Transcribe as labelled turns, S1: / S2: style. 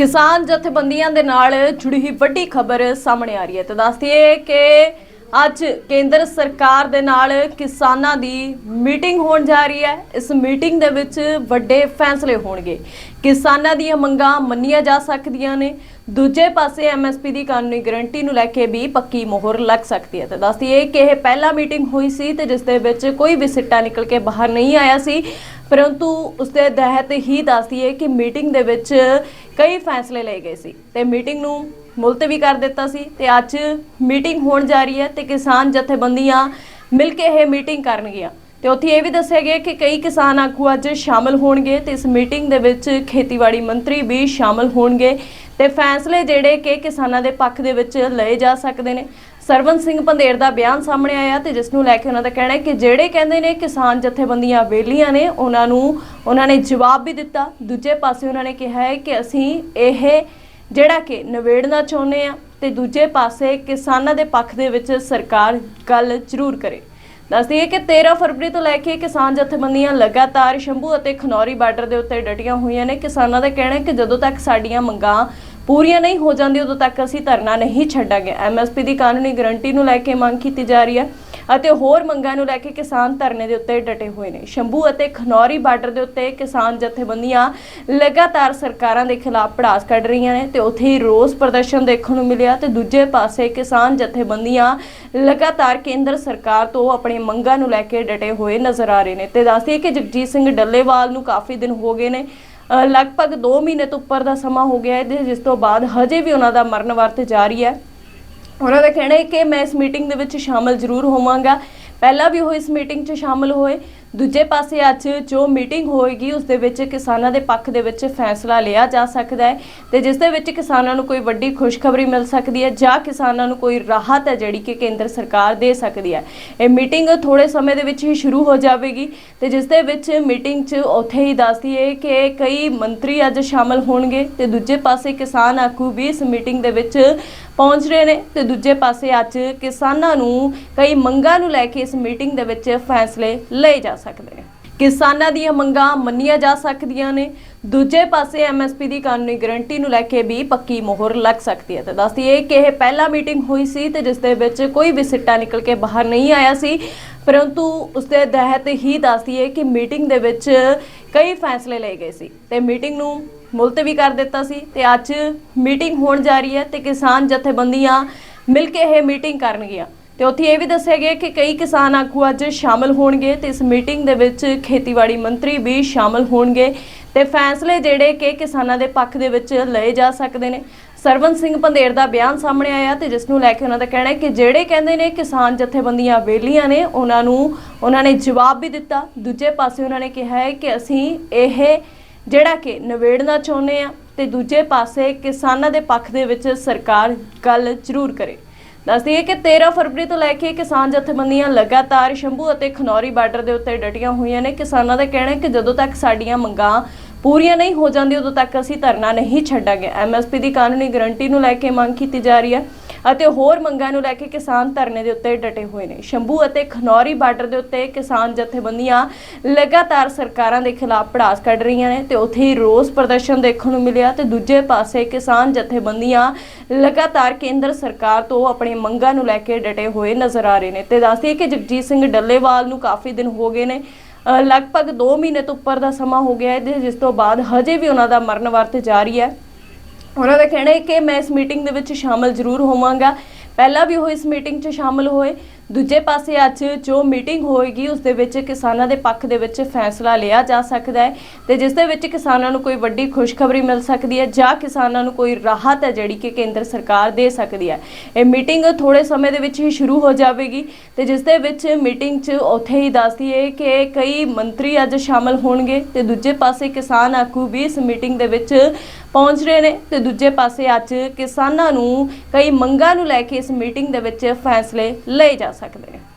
S1: ਕਿਸਾਨ ਜਥੇਬੰਦੀਆਂ ਦੇ ਨਾਲ ਜੁੜੀ ਹੀ ਵੱਡੀ ਖਬਰ ਸਾਹਮਣੇ ਆ ਰਹੀ ਹੈ। ਤੇ ਦੱਸਦੀਏ ਕਿ ਅੱਜ ਕੇਂਦਰ ਸਰਕਾਰ ਦੇ ਨਾਲ ਕਿਸਾਨਾਂ ਦੀ ਮੀਟਿੰਗ ਹੋਣ ਜਾ ਰਹੀ ਹੈ। ਇਸ ਮੀਟਿੰਗ ਦੇ ਵਿੱਚ ਵੱਡੇ ਫੈਸਲੇ ਹੋਣਗੇ। ਕਿਸਾਨਾਂ ਦੀਆਂ ਮੰਗਾਂ ਮੰਨੀਆਂ ਜਾ ਸਕਦੀਆਂ ਨੇ। ਦੂਜੇ ਪਾਸੇ ਐਮਐਸਪੀ ਦੀ ਕਾਨੂੰਨੀ ਗਾਰੰਟੀ ਨੂੰ ਲੈ ਕੇ ਵੀ ਪੱਕੀ ਮੋਹਰ ਲੱਗ ਸਕਦੀ ਹੈ। ਤੇ ਦੱਸਦੀ ਹੈ ਕਿ ਇਹ ਪਹਿਲਾ ਮੀਟਿੰਗ ਹੋਈ ਸੀ ਤੇ ਜਿਸ ਦੇ ਵਿੱਚ ਕੋਈ ਵੀ ਸਿੱਟਾ ਨਿਕਲ ਕੇ ਬਾਹਰ ਨਹੀਂ ਆਇਆ ਸੀ। ਪਰੰਤੂ ਉਸ ਦੇ ਤਹਿਤ ਹੀ ਦੱਸਦੀ ਹੈ ਕਿ ਮੀਟਿੰਗ ਦੇ ਵਿੱਚ ਕਈ ਫੈਸਲੇ ਲਏ ਗਏ ਸੀ ਤੇ ਮੀਟਿੰਗ ਨੂੰ ਮੁਲਤਵੀ ਕਰ ਦਿੱਤਾ ਸੀ ਤੇ ਅੱਜ ਮੀਟਿੰਗ ਹੋਣ ਜਾ ਰਹੀ ਹੈ ਤੇ ਕਿਸਾਨ ਜਥੇਬੰਦੀਆਂ ਮਿਲ ਕੇ ਇਹ ਮੀਟਿੰਗ ਕਰਨਗੀਆਂ। ਤੇ ਉੱਥੇ ਇਹ ਵੀ ਦੱਸਿਆ ਗਿਆ ਕਿ ਕਈ ਕਿਸਾਨ ਆਗੂ ਅੱਜ ਸ਼ਾਮਲ ਹੋਣਗੇ ਤੇ ਇਸ ਮੀਟਿੰਗ ਦੇ ਵਿੱਚ ਖੇਤੀਬਾੜੀ ਮੰਤਰੀ ਵੀ ਸ਼ਾਮਲ ਹੋਣਗੇ ਤੇ ਫੈਸਲੇ ਜਿਹੜੇ ਕਿ ਕਿਸਾਨਾਂ ਦੇ ਪੱਖ ਦੇ ਵਿੱਚ ਲਏ ਜਾ ਸਕਦੇ ਨੇ। ਸਰਵਨ ਸਿੰਘ ਪੰਧੇਰ ਦਾ ਬਿਆਨ ਸਾਹਮਣੇ ਆਇਆ ਤੇ ਜਿਸ ਨੂੰ ਲੈ ਕੇ ਉਹਨਾਂ ਦਾ ਕਹਿਣਾ ਹੈ ਕਿ ਜਿਹੜੇ ਕਹਿੰਦੇ ਨੇ ਕਿਸਾਨ ਜਥੇਬੰਦੀਆਂ ਵੇਲੀਆਂ ਨੇ, ਉਹਨਾਂ ਨੂੰ ਉਹਨਾਂ ਨੇ ਜਵਾਬ ਵੀ ਦਿੱਤਾ। ਦੂਜੇ ਪਾਸੇ ਉਹਨਾਂ ਨੇ ਕਿਹਾ ਹੈ ਕਿ ਅਸੀਂ ਇਹ ਜਿਹੜਾ ਕਿ ਨਵੇੜਨਾ ਚਾਹੁੰਦੇ ਆ ਤੇ ਦੂਜੇ ਪਾਸੇ ਕਿਸਾਨਾਂ ਦੇ ਪੱਖ ਦੇ ਵਿੱਚ ਸਰਕਾਰ ਗੱਲ ਜ਼ਰੂਰ ਕਰੇ। ਦੱਸਦੀ ਹੈ ਕਿ 13 ਫਰਵਰੀ ਤੋਂ ਲੈ ਕੇ ਕਿਸਾਨ ਜਥੇਬੰਦੀਆਂ ਲਗਾਤਾਰ ਸ਼ੰਭੂ ਅਤੇ ਖਨੌਰੀ ਬਾਰਡਰ ਦੇ ਉੱਤੇ ਡਟੀਆਂ ਹੋਈਆਂ ਨੇ। ਕਿਸਾਨਾਂ ਦਾ ਕਹਿਣਾ ਹੈ ਕਿ ਜਦੋਂ ਤੱਕ ਸਾਡੀਆਂ ਮੰਗਾਂ ਪੂਰੀਆਂ ਨਹੀਂ ਹੋ ਜਾਂਦੀਆਂ ਉਦੋਂ ਤੱਕ ਅਸੀਂ ਧਰਨਾ ਨਹੀਂ ਛੱਡਾਂਗੇ। ਐਮਐਸਪੀ ਦੀ ਕਾਨੂੰਨੀ ਗਰੰਟੀ ਨੂੰ ਲੈ ਕੇ ਮੰਗ ਕੀਤੀ ਜਾ ਰਹੀ ਹੈ ਅਤੇ ਹੋਰ ਮੰਗਾਂ ਨੂੰ ਲੈ ਕੇ ਕਿਸਾਨ ਧਰਨੇ ਦੇ ਉੱਤੇ ਡਟੇ ਹੋਏ ਨੇ। ਸ਼ੰਭੂ ਅਤੇ ਖਨੌਰੀ ਬਾਰਡਰ ਦੇ ਉੱਤੇ ਕਿਸਾਨ ਜਥੇਬੰਦੀਆਂ ਲਗਾਤਾਰ ਸਰਕਾਰਾਂ ਦੇ ਖਿਲਾਫ ਪੜਾਸ ਕੱਢ ਰਹੀਆਂ ਨੇ ਤੇ ਉੱਥੇ ਹੀ ਰੋਸ ਪ੍ਰਦਰਸ਼ਨ ਦੇਖਣ ਨੂੰ ਮਿਲਿਆ ਤੇ ਦੂਜੇ ਪਾਸੇ ਕਿਸਾਨ ਜਥੇਬੰਦੀਆਂ ਲਗਾਤਾਰ ਕੇਂਦਰ ਸਰਕਾਰ ਤੋਂ ਆਪਣੀਆਂ ਮੰਗਾਂ ਨੂੰ ਲੈ ਕੇ ਡਟੇ ਹੋਏ ਨਜ਼ਰ ਆ ਰਹੇ ਨੇ। ਤੇ ਦੱਸਦੀ ਹੈ ਕਿ ਜਗਜੀਤ ਸਿੰਘ ਡੱਲੇਵਾਲ ਨੂੰ ਕਾਫੀ ਦਿਨ ਹੋ ਗਏ ਨੇ ਲਗਭਗ 2 ਮਹੀਨੇ ਤੋਂ ਉੱਪਰ ਦਾ ਸਮਾਂ ਹੋ ਗਿਆ ਹੈ ਜਿਸ ਤੋਂ ਬਾਅਦ ਹਜੇ ਵੀ ਉਹਨਾਂ ਦਾ ਮਰਨ ਵਰਤ ਜਾਰੀ ਹੈ। ਉਹਨਾਂ ਦਾ ਕਹਿਣਾ ਹੈ ਕਿ ਮੈਂ ਇਸ ਮੀਟਿੰਗ ਦੇ ਵਿੱਚ ਸ਼ਾਮਲ ਜ਼ਰੂਰ ਹੋਵਾਂਗਾ। ਪਹਿਲਾਂ ਵੀ ਉਹ ਇਸ ਮੀਟਿੰਗ 'ਚ ਸ਼ਾਮਲ ਹੋਏ। ਦੂਜੇ ਪਾਸੇ ਅੱਜ ਜੋ ਮੀਟਿੰਗ ਹੋਏਗੀ, ਉਸ ਦੇ ਵਿੱਚ ਕਿਸਾਨਾਂ ਦੇ ਪੱਖ ਦੇ ਵਿੱਚ ਫੈਸਲਾ ਲਿਆ ਜਾ ਸਕਦਾ ਹੈ ਤੇ ਜਿਸ ਦੇ ਵਿੱਚ ਕਿਸਾਨਾਂ ਨੂੰ ਕੋਈ ਵੱਡੀ ਖੁਸ਼ਖਬਰੀ ਮਿਲ ਸਕਦੀ ਹੈ ਜਾਂ ਕਿਸਾਨਾਂ ਨੂੰ ਕੋਈ ਰਾਹਤ ਹੈ ਜਿਹੜੀ ਕਿ ਕੇਂਦਰ ਸਰਕਾਰ ਦੇ ਸਕਦੀ ਹੈ। ਇਹ ਮੀਟਿੰਗ ਥੋੜੇ ਸਮੇਂ ਦੇ ਵਿੱਚ ਹੀ ਸ਼ੁਰੂ ਹੋ ਜਾਵੇਗੀ ਤੇ ਜਿਸ ਦੇ ਵਿੱਚ ਮੀਟਿੰਗ 'ਚ ਉੱਥੇ ਹੀ ਦੱਸਦੀ ਹੈ ਕਿ ਕਈ ਮੰਤਰੀ ਅੱਜ ਸ਼ਾਮਲ ਹੋਣਗੇ ਤੇ ਦੂਜੇ ਪਾਸੇ ਕਿਸਾਨ ਆਗੂ ਵੀ ਇਸ ਮੀਟਿੰਗ ਦੇ ਵਿੱਚ ਪਹੁੰਚ ਰਹੇ ਨੇ ਤੇ ਦੂਜੇ ਪਾਸੇ ਅੱਜ ਕਿਸਾਨਾਂ ਨੂੰ ਕਈ ਮੰਗਾਂ ਨੂੰ ਲੈ ਕੇ ਇਸ ਮੀਟਿੰਗ ਦੇ ਵਿੱਚ ਫੈਸਲੇ ਲਏ ਜਾ ਸਕਦੇ ਨੇ। ਕਿਸਾਨਾਂ ਦੀਆਂ ਮੰਗਾਂ ਮੰਨੀਆਂ ਜਾ ਸਕਦੀਆਂ ਨੇ। ਦੂਜੇ ਪਾਸੇ ਐਮਐਸਪੀ ਦੀ ਕਾਨੂੰਨੀ ਗਰੰਟੀ ਨੂੰ ਲੈ ਕੇ ਵੀ ਪੱਕੀ ਮੋਹਰ ਲੱਗ ਸਕਦੀ ਹੈ। ਤੇ ਦੱਸਦੀ ਹੈ ਕਿ ਇਹ ਪਹਿਲਾ ਮੀਟਿੰਗ ਹੋਈ ਸੀ ਤੇ ਜਿਸ ਦੇ ਵਿੱਚ ਕੋਈ ਵੀ ਸਿੱਟਾ ਨਿਕਲ ਕੇ ਬਾਹਰ ਨਹੀਂ ਆਇਆ ਸੀ। ਪਰੰਤੂ ਉਸ ਦੇ ਤਹਿਤ ਹੀ ਦੱਸਦੀ ਹੈ ਕਿ ਮੀਟਿੰਗ ਦੇ ਵਿੱਚ ਕਈ ਫੈਸਲੇ ਲਏ ਗਏ ਸੀ ਤੇ ਮੀਟਿੰਗ ਨੂੰ ਮੁਲਤਵੀ ਕਰ ਦਿੱਤਾ ਸੀ ਤੇ ਅੱਜ ਮੀਟਿੰਗ ਹੋਣ ਜਾ ਰਹੀ ਹੈ ਤੇ ਕਿਸਾਨ ਜਥੇਬੰਦੀਆਂ ਮਿਲ ਕੇ ਇਹ ਮੀਟਿੰਗ ਕਰਨਗੀਆਂ। ਤੇ ਉੱਥੇ ਇਹ ਵੀ ਦੱਸਿਆ ਗਿਆ ਕਿ ਕਈ ਕਿਸਾਨ ਆਗੂ ਅੱਜ ਸ਼ਾਮਲ ਹੋਣਗੇ ਤੇ ਇਸ ਮੀਟਿੰਗ ਦੇ ਵਿੱਚ ਖੇਤੀਬਾੜੀ ਮੰਤਰੀ ਵੀ ਸ਼ਾਮਲ ਹੋਣਗੇ ਤੇ ਫੈਸਲੇ ਜਿਹੜੇ ਕਿ ਕਿਸਾਨਾਂ ਦੇ ਪੱਖ ਦੇ ਵਿੱਚ ਲਏ ਜਾ ਸਕਦੇ ਨੇ। ਸਰਵਨ ਸਿੰਘ ਪੰਧੇਰ ਦਾ ਬਿਆਨ ਸਾਹਮਣੇ ਆਇਆ ਤੇ ਜਿਸ ਨੂੰ ਲੈ ਕੇ ਉਹਨਾਂ ਦਾ ਕਹਿਣਾ ਹੈ ਕਿ ਜਿਹੜੇ ਕਹਿੰਦੇ ਨੇ ਕਿਸਾਨ ਜਥੇਬੰਦੀਆਂ ਵੇਲੀਆਂ ਨੇ, ਉਹਨਾਂ ਨੂੰ ਉਹਨਾਂ ਨੇ ਜਵਾਬ ਵੀ ਦਿੱਤਾ। ਦੂਜੇ ਪਾਸੇ ਉਹਨਾਂ ਨੇ ਕਿਹਾ ਹੈ ਕਿ ਅਸੀਂ ਇਹ ਜਿਹੜਾ ਕਿ ਨਵੇੜਨਾ ਚਾਹੁੰਦੇ ਆ ਤੇ ਦੂਜੇ ਪਾਸੇ ਕਿਸਾਨਾਂ ਦੇ ਪੱਖ ਦੇ ਵਿੱਚ ਸਰਕਾਰ ਗੱਲ ਜ਼ਰੂਰ ਕਰੇ। ਦੱਸਦੀਏ ਕਿ 13 ਫਰਵਰੀ ਤੋਂ ਲੈ ਕੇ ਕਿਸਾਨ ਜਥੇਬੰਦੀਆਂ ਲਗਾਤਾਰ ਸ਼ੰਭੂ ਅਤੇ ਖਨੌਰੀ ਬਾਰਡਰ ਦੇ ਉੱਤੇ ਡਟੀਆਂ ਹੋਈਆਂ ਨੇ। ਕਿਸਾਨਾਂ ਦਾ ਕਹਿਣਾ ਹੈ ਕਿ ਜਦੋਂ ਤੱਕ ਸਾਡੀਆਂ ਮੰਗਾਂ ਪੂਰੀਆਂ ਨਹੀਂ ਹੋ ਜਾਂਦੀਆਂ, ਉਦੋਂ ਤੱਕ ਅਸੀਂ ਧਰਨਾ ਨਹੀਂ ਛੱਡਾਂਗੇ। ਐਮਐਸਪੀ ਦੀ ਕਾਨੂੰਨੀ ਗਰੰਟੀ ਨੂੰ ਲੈ ਕੇ ਮੰਗ ਕੀਤੀ ਜਾ ਰਹੀ ਹੈ। ਅਤੇ ਹੋਰ ਮੰਗਾਂ ਨੂੰ ਲੈ ਕੇ ਕਿਸਾਨ ਧਰਨੇ ਦੇ ਉੱਤੇ ਡਟੇ ਹੋਏ ਨੇ। ਸ਼ੰਭੂ ਅਤੇ ਖਨੌਰੀ ਬਾਰਡਰ ਦੇ ਉੱਤੇ ਕਿਸਾਨ ਜਥੇਬੰਦੀਆਂ ਲਗਾਤਾਰ ਸਰਕਾਰਾਂ ਦੇ ਖਿਲਾਫ ਪੜਾਸ ਕੱਢ ਰਹੀਆਂ ਨੇ ਤੇ ਉੱਥੇ ਹੀ ਰੋਸ ਪ੍ਰਦਰਸ਼ਨ ਦੇਖਣ ਨੂੰ ਮਿਲਿਆ ਤੇ ਦੂਜੇ ਪਾਸੇ ਕਿਸਾਨ ਜਥੇਬੰਦੀਆਂ ਲਗਾਤਾਰ ਕੇਂਦਰ ਸਰਕਾਰ ਤੋਂ ਆਪਣੀਆਂ ਮੰਗਾਂ ਨੂੰ ਲੈ ਕੇ ਡਟੇ ਹੋਏ ਨਜ਼ਰ ਆ ਰਹੇ ਨੇ। ਤੇ ਦੱਸਦੀ ਕਿ ਜਗਜੀਤ ਸਿੰਘ ਡੱਲੇਵਾਲ ਨੂੰ ਕਾਫੀ ਦਿਨ ਹੋ ਗਏ ਨੇ। ਲਗਭਗ 2 ਮਹੀਨੇ ਤੋਂ ਉੱਪਰ ਦਾ ਸਮਾਂ ਹੋ ਗਿਆ ਹੈ, ਜਿਸ ਤੋਂ ਬਾਅਦ ਹਜੇ ਵੀ ਉਹਨਾਂ ਦਾ ਮਰਨ ਵਰਤ ਜਾਰੀ ਹੈ। ਉਹਨਾਂ ਦਾ ਕਹਿਣਾ ਹੈ ਕਿ ਮੈਂ ਇਸ ਮੀਟਿੰਗ ਦੇ ਵਿੱਚ ਸ਼ਾਮਲ ਜ਼ਰੂਰ ਹੋਵਾਂਗਾ। ਪਹਿਲਾਂ ਵੀ ਉਹ ਇਸ ਮੀਟਿੰਗ 'ਚ ਸ਼ਾਮਲ ਹੋਏ ਦੂਜੇ ਪਾਸੇ ਅੱਜ ਜੋ ਮੀਟਿੰਗ ਹੋਏਗੀ, ਉਸ ਦੇ ਵਿੱਚ ਕਿਸਾਨਾਂ ਦੇ ਪੱਖ ਦੇ ਵਿੱਚ ਫੈਸਲਾ ਲਿਆ ਜਾ ਸਕਦਾ ਹੈ ਤੇ ਜਿਸ ਦੇ ਵਿੱਚ ਕਿਸਾਨਾਂ ਨੂੰ ਕੋਈ ਵੱਡੀ ਖੁਸ਼ਖਬਰੀ ਮਿਲ ਸਕਦੀ ਹੈ ਜਾਂ ਕਿਸਾਨਾਂ ਨੂੰ ਕੋਈ ਰਾਹਤ ਹੈ ਜਿਹੜੀ ਕਿ ਕੇਂਦਰ ਸਰਕਾਰ ਦੇ ਸਕਦੀ ਹੈ। ਇਹ ਮੀਟਿੰਗ ਥੋੜੇ ਸਮੇਂ ਦੇ ਵਿੱਚ ਹੀ ਸ਼ੁਰੂ ਹੋ ਜਾਵੇਗੀ ਤੇ ਜਿਸ ਦੇ ਵਿੱਚ ਮੀਟਿੰਗ 'ਚ ਉੱਥੇ ਹੀ ਦੱਸਦੀ ਹੈ ਕਿ ਕਈ ਮੰਤਰੀ ਅੱਜ ਸ਼ਾਮਲ ਹੋਣਗੇ ਤੇ ਦੂਜੇ ਪਾਸੇ ਕਿਸਾਨ ਆਗੂ ਵੀ ਇਸ ਮੀਟਿੰਗ ਦੇ ਵਿੱਚ ਪਹੁੰਚ ਰਹੇ ਨੇ ਤੇ ਦੂਜੇ ਪਾਸੇ ਅੱਜ ਕਿਸਾਨਾਂ ਨੂੰ ਕਈ ਮੰਗਾਂ ਨੂੰ ਲੈ ਕੇ ਇਸ ਮੀਟਿੰਗ ਦੇ ਵਿੱਚ ਫੈਸਲੇ ਲਏ ਜਾ ਸਕਦੇ ਨੇ